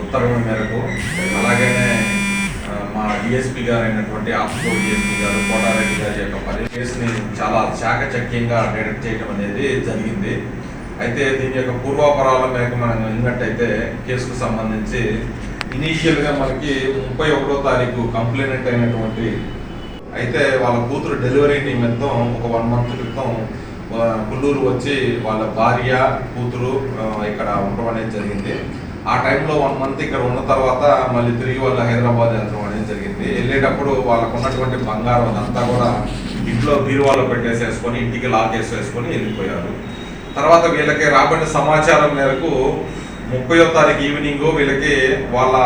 ఉత్తర్వుల మేరకు అలాగే మా డిఎస్పీ గారు అయినటువంటి ఆఫ్లో డిఎస్పీ గారు కోటారెడ్డి గారి యొక్క పని కేసుని చాలా చాకచక్యంగా డైరెక్ట్ చేయడం అనేది జరిగింది. అయితే దీని యొక్క పూర్వాపరాల మేరకు మనం విన్నట్టయితే కేసుకు సంబంధించి ఇనీషియల్గా మనకి ముప్పై ఒకటో తారీఖు కంప్లైనెంట్ అయినటువంటి అయితే వాళ్ళ కూతురు డెలివరీ నిమిత్తం ఒక వన్ మంత్ క్రితం కుల్లూరు వచ్చి వాళ్ళ భార్య కూతురు ఇక్కడ ఉండడం అనేది జరిగింది. ఆ టైంలో వన్ మంత్ ఇక్కడ ఉన్న తర్వాత మళ్ళీ తిరిగి వాళ్ళు హైదరాబాద్ వెళ్ళడం అనేది జరిగింది. వెళ్ళేటప్పుడు వాళ్ళకు ఉన్నటువంటి బంగారం అదంతా కూడా ఇంట్లో బీరువాలో పెట్టేసేసుకొని ఇంటికి లాక్ వేసుకొని వెళ్ళిపోయారు. తర్వాత వీళ్ళకి రాబడిన సమాచారం మేరకు ముప్పయో తారీఖు ఈవినింగ్ వీళ్ళకి వాళ్ళ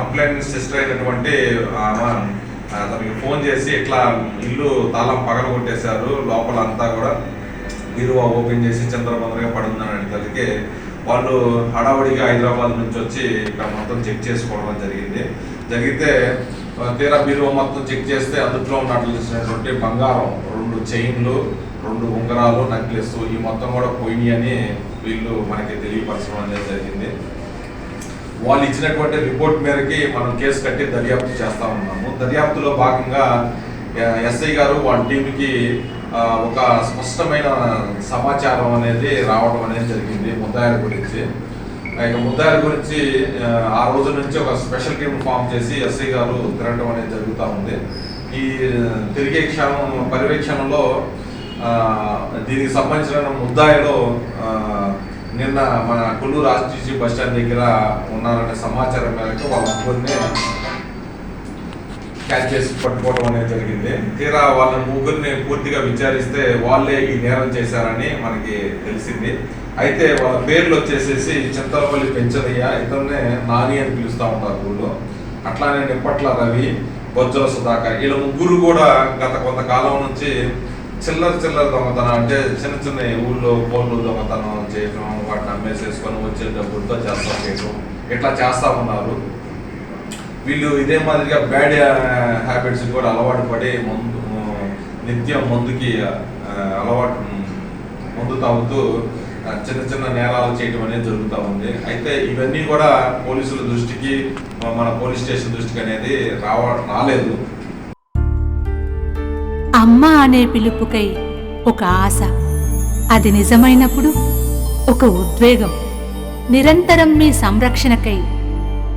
కంప్లైంట్ సిస్టర్ అయినటువంటి తనకి అతనికి ఫోన్ చేసి ఇట్లా ఇల్లు తాళం పగల కొట్టేశారు లోపల అంతా కూడా బీరువా ఓపెన్ చేసి చంద్రబందరగా పడుతున్నారని తల్లికి వాళ్ళు హడావుడిగా హైదరాబాద్ నుంచి వచ్చి ఇక్కడ మొత్తం చెక్ చేసుకోవడం జరిగింది. జరిగితే తీరా బీరువా మొత్తం చెక్ చేస్తే అందులో ఉన్నట్లు బంగారం రెండు చైన్లు రెండు ఉంగరాలు నెక్లెస్ ఈ మొత్తం కూడా పోయినాయి అని వీళ్ళు మనకి తెలియపరచడం అనేది జరిగింది. వాళ్ళు ఇచ్చినటువంటి రిపోర్ట్ మేరకి మనం కేసు కట్టి దర్యాప్తు చేస్తా ఉన్నాము. దర్యాప్తులో భాగంగా ఎస్ఐ గారు వాళ్ళ టీంకి ఒక స్పష్టమైన సమాచారం అనేది రావడం అనేది జరిగింది ముద్దాయిల గురించి. ఇక ముద్దాయిల గురించి ఆ, రోజు నుంచి ఒక స్పెషల్ టీం ఫామ్ చేసి ఎస్ఐ గారు తిరగడం అనేది జరుగుతూ ఉంది. ఈ తిరిగే క్షణం పర్యవేక్షణలో దీనికి సంబంధించిన ముద్దాయిలో నిన్న మన కొల్లూరు ఆర్టీసీ బస్ స్టాండ్ దగ్గర ఉన్నారనే సమాచారం మేరకు వాళ్ళ క్యాచ్ చేసి పట్టుకోవడం అనేది జరిగింది. తీరా వాళ్ళ ముగ్గురిని పూర్తిగా విచారిస్తే వాళ్ళే ఈ నేరం చేశారని మనకి తెలిసింది. అయితే వాళ్ళ పేర్లు వచ్చేసేసి చింతలపల్లి పెంచదయ్య ఇతరునే నాని అని పిలుస్తా ఉంటారు ఊళ్ళో. అట్లానే నిప్పట్ల రవి బొజ్జల సుధాకర్ వీళ్ళ ముగ్గురు కూడా గత కొంతకాలం నుంచి చిల్లర చిల్లర దొంగతనం అంటే చిన్న చిన్న ఊళ్ళో కోళ్ళు దొంగతనం చేయటం వాటిని అమ్మేసేసుకొని వచ్చే డబ్బులతో చేస్తా చేయటం ఇట్లా చేస్తా ఉన్నారు. వీళ్ళు ఇదే మాదిరిగా బ్యాడ్ హ్యాబిట్స్ కూడా అలవాటు పడి మందు నిత్యం మందుకి అలవాటు మందు తాగుతూ చిన్న చిన్న నేరాలు చేయడం అనేది జరుగుతూ ఉంది. అయితే ఇవన్నీ కూడా పోలీసుల దృష్టికి మన పోలీస్ స్టేషన్ దృష్టికి అనేది రావ రాలేదు. అమ్మ అనే పిలుపుకై ఒక ఆశ. అది నిజమైనప్పుడు ఒక ఉద్వేగం. నిరంతరం మీ సంరక్షణకై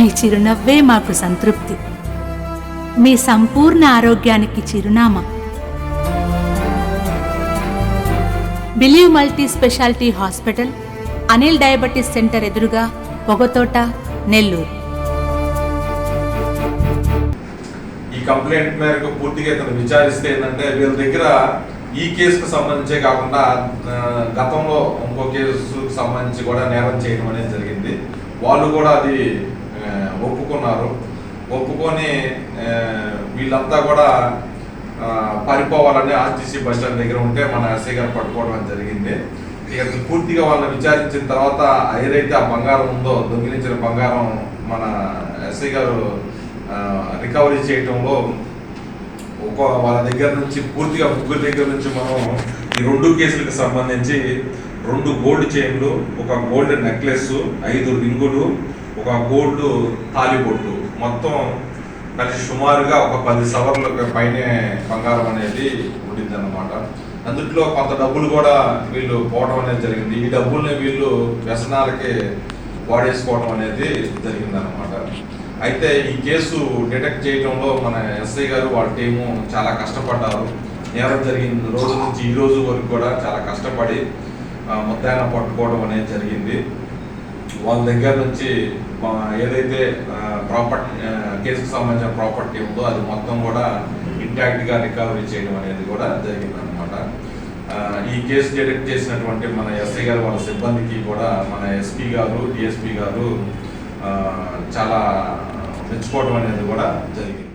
మీ చిరునవ్వే మాకు సంతృప్తి. మీ సంపూర్ణ ఆరోగ్యానికి చిరునామా. Believe multi speciality hospital Anil diabetes centre ఎదురుగా పొగతోట నెల్లూరు. ఈ కంప్లైంట్ మేరకు పూర్తిగా ఇతను విచారిస్తే ఏంటంటే వీళ్ళ దగ్గర ఈ కేసుకు సంబంధించే కాకుండా గతంలో ఇంకో కేసుకు సంబంధించి కూడా నేరం చేయడం అనేది జరిగింది. వాళ్ళు కూడా అది ఒప్పుకున్నారు. ఒప్పుకొని వీళ్ళంతా కూడా పారిపోవాలని ఆర్టీసీ బస్ స్టాండ్ దగ్గర ఉంటే మన ఎస్ఐ గారు పట్టుకోవడం జరిగింది. ఇక పూర్తిగా వాళ్ళని విచారించిన తర్వాత ఏదైతే ఆ బంగారం ఉందో దొంగిలించిన బంగారం మన ఎస్ఐ గారు రికవరీ చేయటంలో ఒక వాళ్ళ దగ్గర నుంచి పూర్తిగా ముగ్గురు దగ్గర నుంచి మనం ఈ రెండు కేసులకు సంబంధించి రెండు గోల్డ్ చైన్లు ఒక గోల్డ్ నెక్లెస్ ఐదు రింగులు ఒక గోల్డ్ తాలిబొట్టు మొత్తం కలిసి సుమారుగా ఒక పది సవర్ల పైనే బంగారం అనేది ఉండింది అనమాట అందుట్లో కొంత డబ్బులు కూడా వీళ్ళు పోవడం అనేది జరిగింది. ఈ డబ్బుల్ని వీళ్ళు వ్యసనాలకి వాడేసుకోవడం అనేది జరిగిందనమాట అయితే ఈ కేసు డిటెక్ట్ చేయడంలో మన ఎస్ఐ గారు వాళ్ళ టీము చాలా కష్టపడ్డారు. నేరం జరిగిన రోజు నుంచి ఈ రోజు వరకు కూడా చాలా కష్టపడి ఆ, పట్టుకోవడం అనేది జరిగింది. వాళ్ళ దగ్గర నుంచి ఏదైతే ప్రాపర్టీ కేసుకు సంబంధించిన ప్రాపర్టీ ఉందో అది మొత్తం కూడా ఇంటాక్ట్గా రికవరీ చేయడం అనేది కూడా జరిగిందనమాట అనమాట ఈ కేసు డిటెక్ట్ చేసినటువంటి మన ఎస్ఐ గారు వాళ్ళ సిబ్బందికి కూడా మన ఎస్పీ గారు డిఎస్పీ గారు చాలా మెచ్చుకోవడం అనేది కూడా జరిగింది.